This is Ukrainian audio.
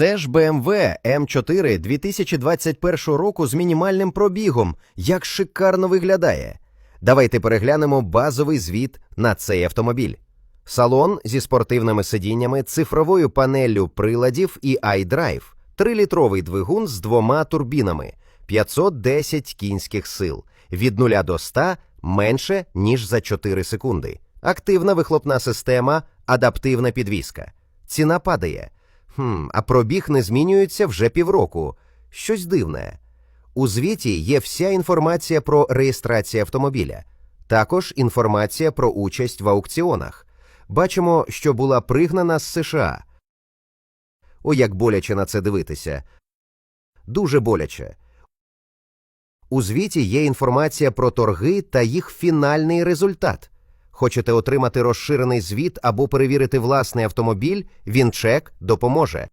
Це ж BMW M4 2021 року з мінімальним пробігом. Як шикарно виглядає. Давайте переглянемо базовий звіт на цей автомобіль. Салон зі спортивними сидіннями, цифровою панеллю приладів і iDrive, 3-літровий двигун з двома турбінами, 510 кінських сил, від 0 до 100 менше, ніж за 4 секунди. Активна вихлопна система, адаптивна підвіска. Ціна падає. Хм, а пробіг не змінюється вже півроку. Щось дивне. У звіті є вся інформація про реєстрацію автомобіля, також інформація про участь в аукціонах. Бачимо, що була пригнана з США. О, як боляче на це дивитися. Дуже боляче. У звіті є інформація про торги та їх фінальний результат. Хочете отримати розширений звіт або перевірити власний автомобіль, Вінчек допоможе.